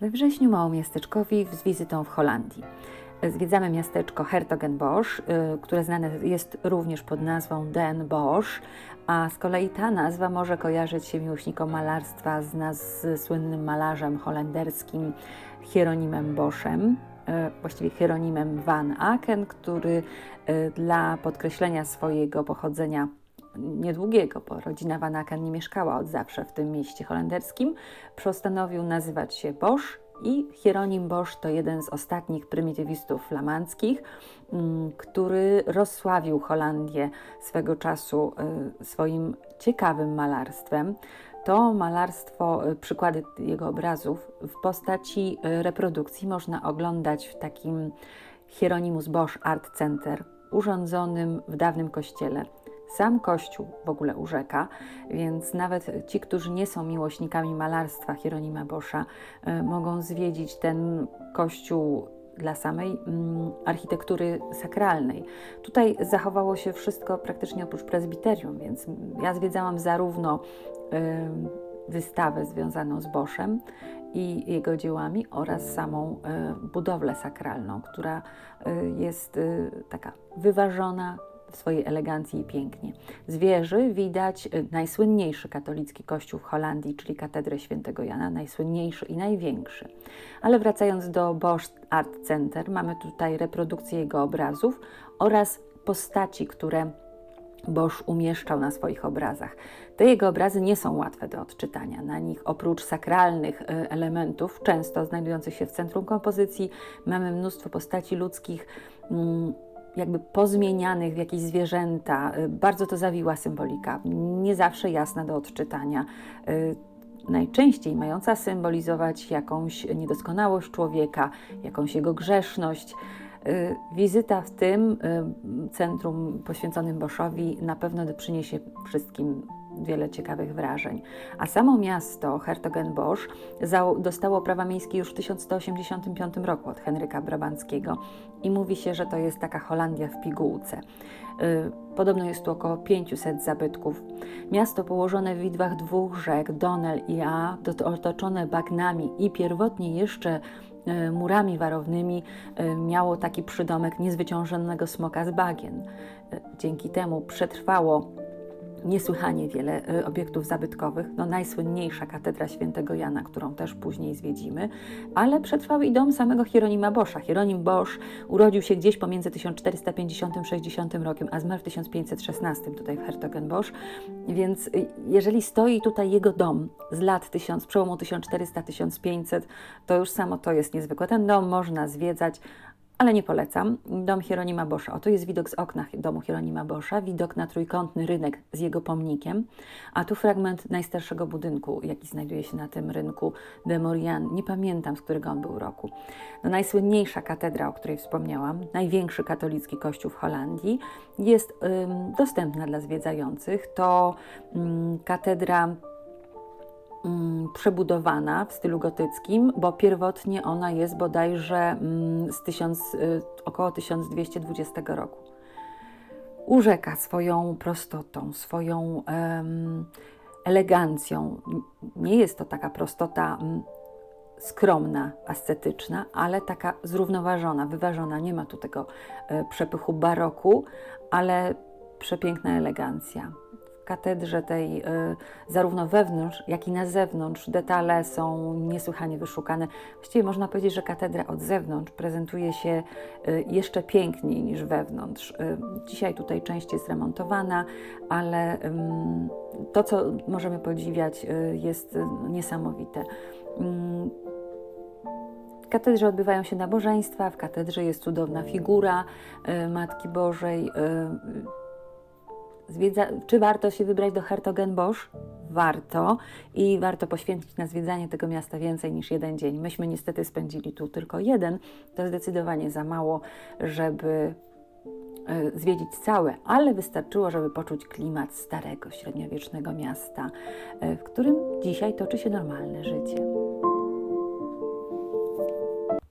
We wrześniu małomiasteczkowi z wizytą w Holandii. Zwiedzamy miasteczko Hertogenbosch, y, które znane jest również pod nazwą Den Bosch, a z kolei ta nazwa może kojarzyć się miłośnikom malarstwa z, nas, z słynnym malarzem holenderskim Hieronimem Boschem, y, właściwie Hieronimem van Aken, który y, dla podkreślenia swojego pochodzenia niedługiego, bo rodzina Van Aken nie mieszkała od zawsze w tym mieście holenderskim, postanowił nazywać się Bosch i Hieronim Bosch to jeden z ostatnich prymitywistów flamandzkich, mm, który rozsławił Holandię swego czasu y, swoim ciekawym malarstwem. To malarstwo, y, przykłady jego obrazów w postaci y, reprodukcji można oglądać w takim Hieronimus Bosch Art Center, urządzonym w dawnym kościele sam Kościół w ogóle urzeka, więc nawet ci, którzy nie są miłośnikami malarstwa Hieronima Boscha, y, mogą zwiedzić ten Kościół dla samej mm, architektury sakralnej. Tutaj zachowało się wszystko praktycznie oprócz prezbiterium, więc ja zwiedzałam zarówno y, wystawę związaną z Boszem i jego dziełami oraz samą y, budowlę sakralną, która jest taka wyważona, w swojej elegancji i pięknie. Z wieży widać y, najsłynniejszy katolicki kościół w Holandii, czyli katedrę świętego Jana, najsłynniejszy i największy. Ale wracając do Bosch Art Center, mamy tutaj reprodukcję jego obrazów oraz postaci, które Bosch umieszczał na swoich obrazach. Te jego obrazy nie są łatwe do odczytania. Na nich oprócz sakralnych y, elementów, często znajdujących się w centrum kompozycji, mamy mnóstwo postaci ludzkich mm, jakby pozmienianych w jakieś zwierzęta. Y, bardzo to zawiła symbolika, nie zawsze jasna do odczytania. Y, najczęściej mająca symbolizować jakąś niedoskonałość człowieka, jakąś jego grzeszność. Y, wizyta w tym centrum poświęconym Boschowi na pewno przyniesie wszystkim wiele ciekawych wrażeń. A samo miasto Hertogenbosch dostało prawa miejskie już w 1185 roku od Henryka Brabanckiego i mówi się, że to jest taka Holandia w pigułce. Y, podobno jest tu około 500 zabytków. Miasto położone w widwach dwóch rzek, Donel i A, otoczone bagnami i pierwotnie jeszcze y, murami warownymi, y, miało taki przydomek niezwyciężonego smoka z bagien. Dzięki temu przetrwało niesłychanie wiele y, obiektów zabytkowych. No, najsłynniejsza katedra świętego Jana, którą też później zwiedzimy, ale przetrwał i dom samego Hieronima Boscha. Hieronim Bosch urodził się gdzieś pomiędzy 1450-60 rokiem, a zmarł w 1516 tutaj w Hertogenbosch, więc y, jeżeli stoi tutaj jego dom z lat 1000, przełomu 1400-1500, to już samo to jest niezwykłe. Ten dom można zwiedzać, ale nie polecam. Dom Hieronima Boscha. Oto jest widok z okna domu Hieronima Boscha, widok na trójkątny rynek z jego pomnikiem, a tu fragment najstarszego budynku, jaki znajduje się na tym rynku de Morian. Nie pamiętam, z którego on był roku. No, najsłynniejsza katedra, o której wspomniałam, największy katolicki kościół w Holandii, jest ym, dostępna dla zwiedzających. To ym, katedra przebudowana w stylu gotyckim, bo pierwotnie ona jest bodajże mm, z y, około 1220 roku. Urzeka swoją prostotą, swoją um, elegancją. Nie jest to taka prostota um, skromna, ascetyczna, ale taka zrównoważona, wyważona. Nie ma tu tego e, przepychu baroku, ale przepiękna elegancja katedrze tej, y, zarówno wewnątrz, jak i na zewnątrz, detale są niesłychanie wyszukane. Właściwie można powiedzieć, że katedra od zewnątrz prezentuje się y, jeszcze piękniej niż wewnątrz. Y, dzisiaj tutaj część jest remontowana, ale to, co możemy podziwiać, jest niesamowite. W katedrze odbywają się nabożeństwa, w katedrze jest cudowna figura Matki Bożej Zwiedza, czy warto się wybrać do Hertogenbosch? Warto i warto poświęcić na zwiedzanie tego miasta więcej niż jeden dzień. Myśmy niestety spędzili tu tylko jeden. To zdecydowanie za mało, żeby e, zwiedzić całe, ale wystarczyło, żeby poczuć klimat starego, średniowiecznego miasta, e, w którym dzisiaj toczy się normalne życie.